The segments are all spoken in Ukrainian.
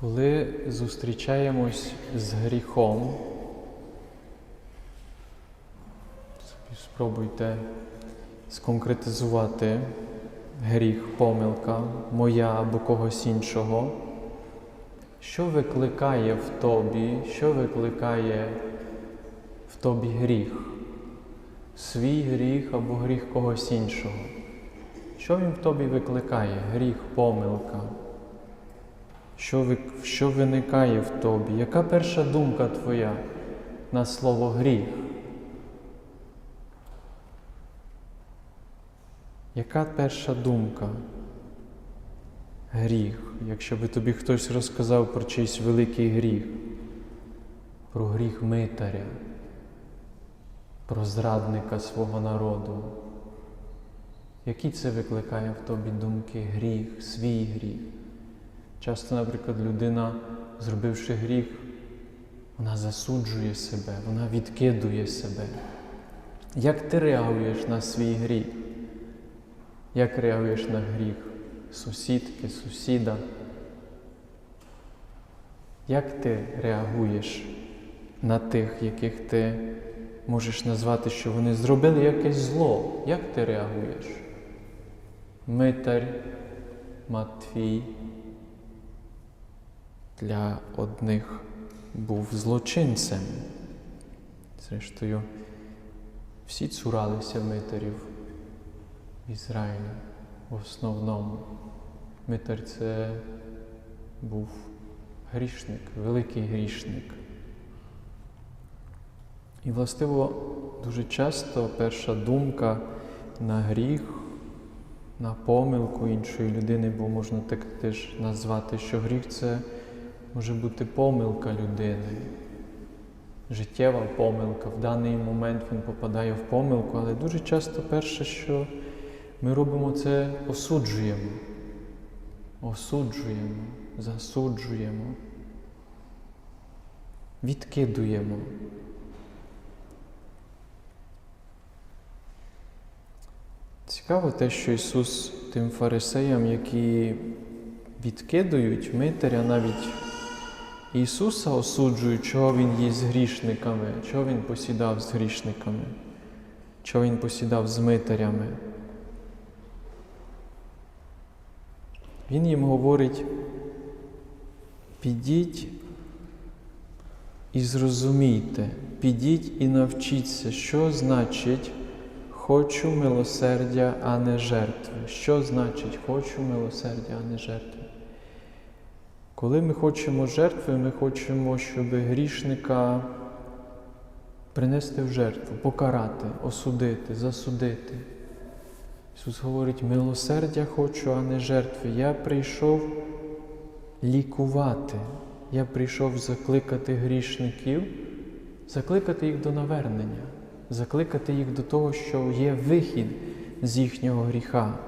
Коли зустрічаємось з гріхом, спробуйте сконкретизувати гріх, помилка, моя або когось іншого. Що викликає в тобі, що викликає в тобі гріх? Свій гріх або гріх когось іншого? Що він в тобі викликає? Гріх, помилка? Що, що виникає в тобі? Яка перша думка твоя на слово гріх? Яка перша думка? Гріх. Якщо би тобі хтось розказав про чийсь великий гріх, про гріх митаря, про зрадника свого народу, які це викликає в тобі думки? Гріх, свій гріх? Часто, наприклад, людина, зробивши гріх, вона засуджує себе, вона відкидує себе. Як ти реагуєш на свій гріх? Як реагуєш на гріх сусідки, сусіда? Як ти реагуєш на тих, яких ти можеш назвати, що вони зробили якесь зло? Як ти реагуєш? Митар Матвій для одних був злочинцем. Зрештою, всі цуралися митарів в Ізраїлі в основному. Митар це був грішник, великий грішник. І, властиво, дуже часто перша думка на гріх, на помилку іншої людини, бо можна так теж назвати, що гріх це може бути помилка людини, життєва помилка. В даний момент він попадає в помилку, але дуже часто перше, що ми робимо, це осуджуємо. Осуджуємо, засуджуємо, відкидуємо. Цікаво те, що Ісус тим фарисеям, які відкидують митаря, навіть Ісуса осуджують, чого Він є з грішниками, чого Він посідав з грішниками, чого Він посідав з митарями. Він їм говорить, підіть і зрозумійте, підіть і навчіться, що значить хочу милосердя, а не жертви. Що значить хочу милосердя, а не жертви? Коли ми хочемо жертви, ми хочемо, щоб грішника принести в жертву, покарати, осудити, засудити. Ісус говорить, милосердя хочу, а не жертви. Я прийшов лікувати. Я прийшов закликати грішників, закликати їх до навернення, закликати їх до того, що є вихід з їхнього гріха.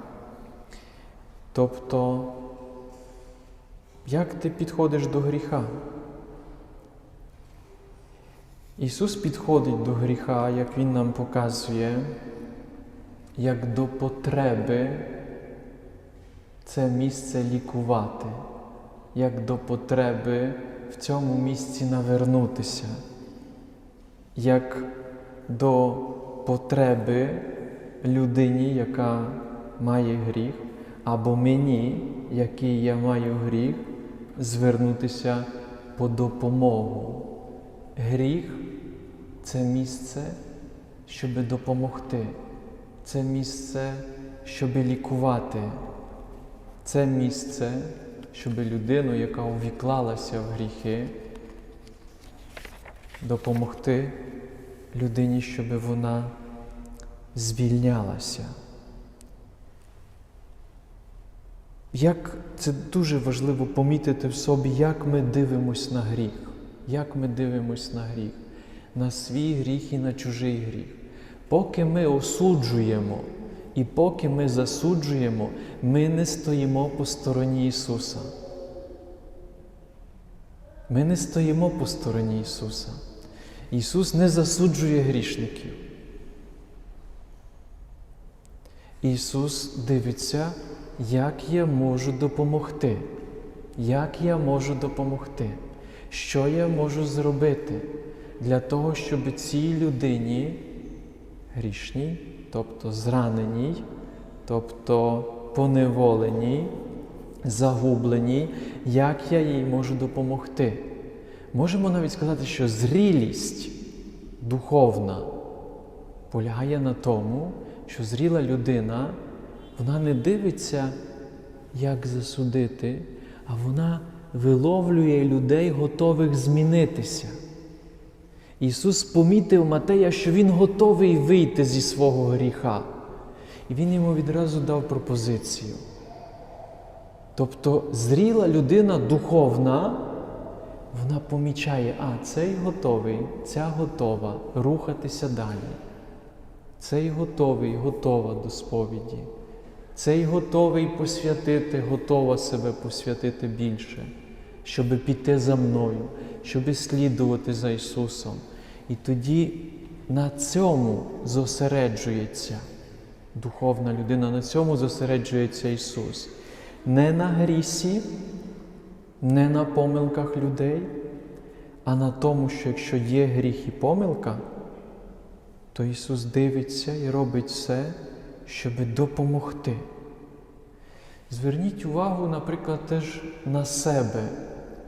Тобто, як ти підходиш до гріха? Ісус підходить до гріха, як Він нам показує, як до потреби це місце лікувати, як до потреби в цьому місці навернутися, як до потреби людині, яка має гріх, або мені, який я маю гріх, звернутися по допомогу. Гріх це місце, щоб допомогти. Це місце, щоб лікувати. Це місце, щоб людину, яка увіклалася в гріхи, допомогти людині, щоб вона звільнялася. Як це дуже важливо помітити в собі, як ми дивимось на гріх, як ми дивимось на гріх, на свій гріх і на чужий гріх. Поки ми осуджуємо і поки ми засуджуємо, ми не стоїмо по стороні Ісуса. Ми не стоїмо по стороні Ісуса. Ісус не засуджує грішників. Ісус дивиться, як я можу допомогти, як я можу допомогти, що я можу зробити для того, щоб цій людині грішній, тобто зраненій, тобто поневоленій, загубленій, як я їй можу допомогти. Можемо навіть сказати, що зрілість духовна полягає на тому, що зріла людина, вона не дивиться, як засудити, а вона виловлює людей, готових змінитися. Ісус помітив Матея, що Він готовий вийти зі свого гріха. І Він йому відразу дав пропозицію. Тобто зріла людина духовна, вона помічає, а цей готовий, ця готова рухатися далі. Цей готовий, готова до сповіді. Цей готовий посвятити, готова себе посвятити більше, щоб піти за мною, щоб слідувати за Ісусом. І тоді на цьому зосереджується духовна людина, на цьому зосереджується Ісус. Не на грісі, не на помилках людей, а на тому, що якщо є гріх і помилка, то Ісус дивиться і робить все, щоб допомогти. Зверніть увагу, наприклад, теж на себе.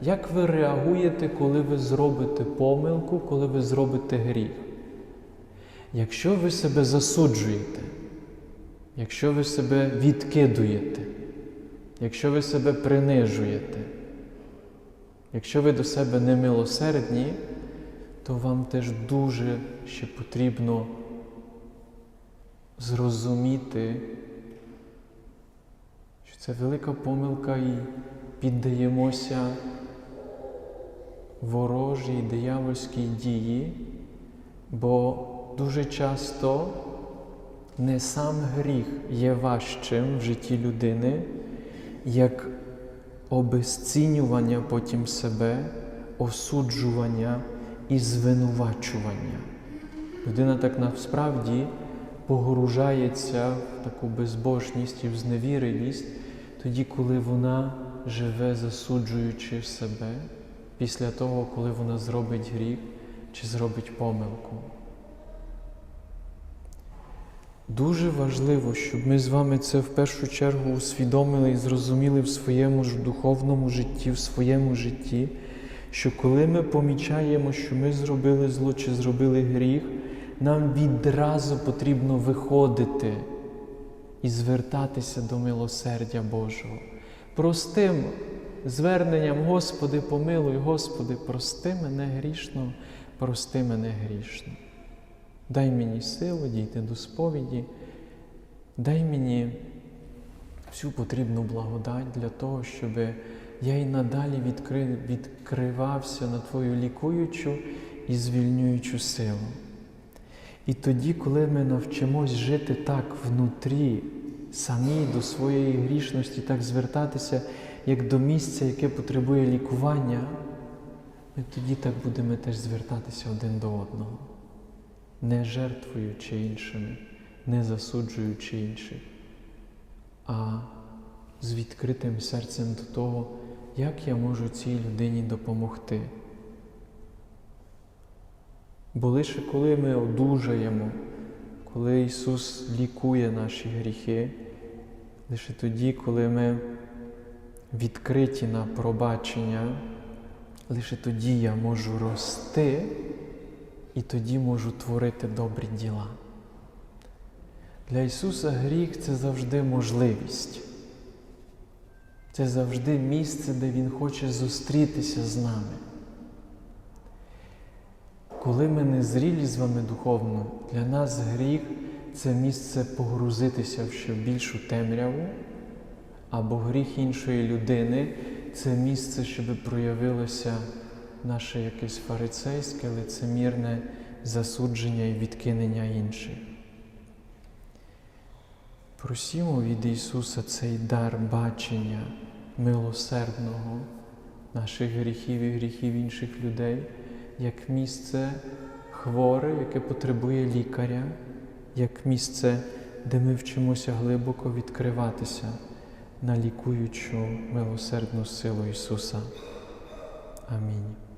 Як ви реагуєте, коли ви зробите помилку, коли ви зробите гріх? Якщо ви себе засуджуєте, якщо ви себе відкидуєте, якщо ви себе принижуєте, якщо ви до себе немилосердні, то вам теж дуже ще потрібно зрозуміти, що це велика помилка і піддаємося ворожій диявольській дії, бо дуже часто не сам гріх є важчим в житті людини, як обезцінювання потім себе, осуджування і звинувачування. Людина так насправді погружається в таку безбожність і в зневірилість, тоді, коли вона живе, засуджуючи себе, після того, коли вона зробить гріх чи зробить помилку. Дуже важливо, щоб ми з вами це в першу чергу усвідомили і зрозуміли в своєму ж духовному житті, в своєму житті, що коли ми помічаємо, що ми зробили зло чи зробили гріх, нам відразу потрібно виходити і звертатися до милосердя Божого. Простим зверненням, Господи, помилуй, Господи, прости мене грішно, прости мене грішно. Дай мені силу дійти до сповіді, дай мені всю потрібну благодать для того, щоб я й надалі відкри... відкривався на Твою лікуючу і звільнюючу силу. І тоді, коли ми навчимось жити так внутрі, самі до своєї грішності, так звертатися, як до місця, яке потребує лікування, ми тоді так будемо теж звертатися один до одного, не жертвуючи іншими, не засуджуючи інших, а з відкритим серцем до того, як я можу цій людині допомогти. Бо лише коли ми одужаємо, коли Ісус лікує наші гріхи, лише тоді, коли ми відкриті на пробачення, лише тоді я можу рости і тоді можу творити добрі діла. Для Ісуса гріх це завжди можливість. Це завжди місце, де Він хоче зустрітися з нами. Коли ми не зрілі з вами духовно, для нас гріх це місце погрузитися в ще більшу темряву, або гріх іншої людини це місце, щоб проявилося наше якесь фарицейське, лицемірне засудження і відкинення інших. Просімо від Ісуса цей дар бачення милосердного наших гріхів і гріхів інших людей, як місце хворе, яке потребує лікаря, як місце, де ми вчимося глибоко відкриватися на лікуючу милосердну силу Ісуса. Амінь.